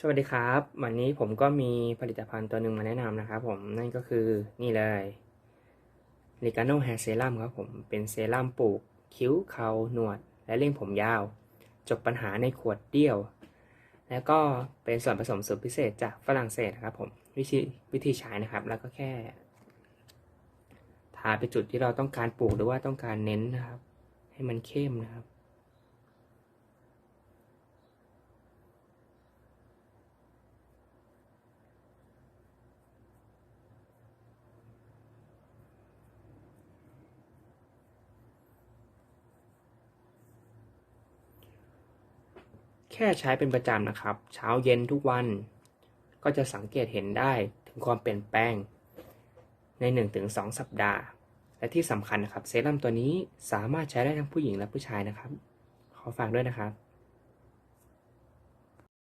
สวัสดีครับ วันนี้ผมก็มีผลิตภัณฑ์ตัวหนึ่งมาแนะนำนะครับผมนั่นก็คือนี่เลยลิกาโนแฮร์เซรั่มครับผมเป็นเซรั่มปลูก คิ้วเขาหนวด และเร่งผมยาว จบปัญหาในขวดเดียว แล้วก็เป็นส่วนผสมสูตรพิเศษจากฝรั่งเศสนะครับผมวิธีวิธีใช้นะครับ แล้วก็แค่ทาไปจุดที่เราต้องการปลูกหรือว่าต้องการเน้นนะครับ ให้มันเข้มนะครับ ค่ใช้เป็นประจำนะครับ เช้าเย็นทุกวัน ก็จะสังเกตเห็นได้ถึงความเปลี่ยนแปลง ใน 1-2 สัปดาห์ และที่สำคัญนะครับ เซรั่มตัวนี้สามารถใช้ได้ทั้งผู้หญิงและผู้ชายนะครับ ขอฝากด้วยนะครับ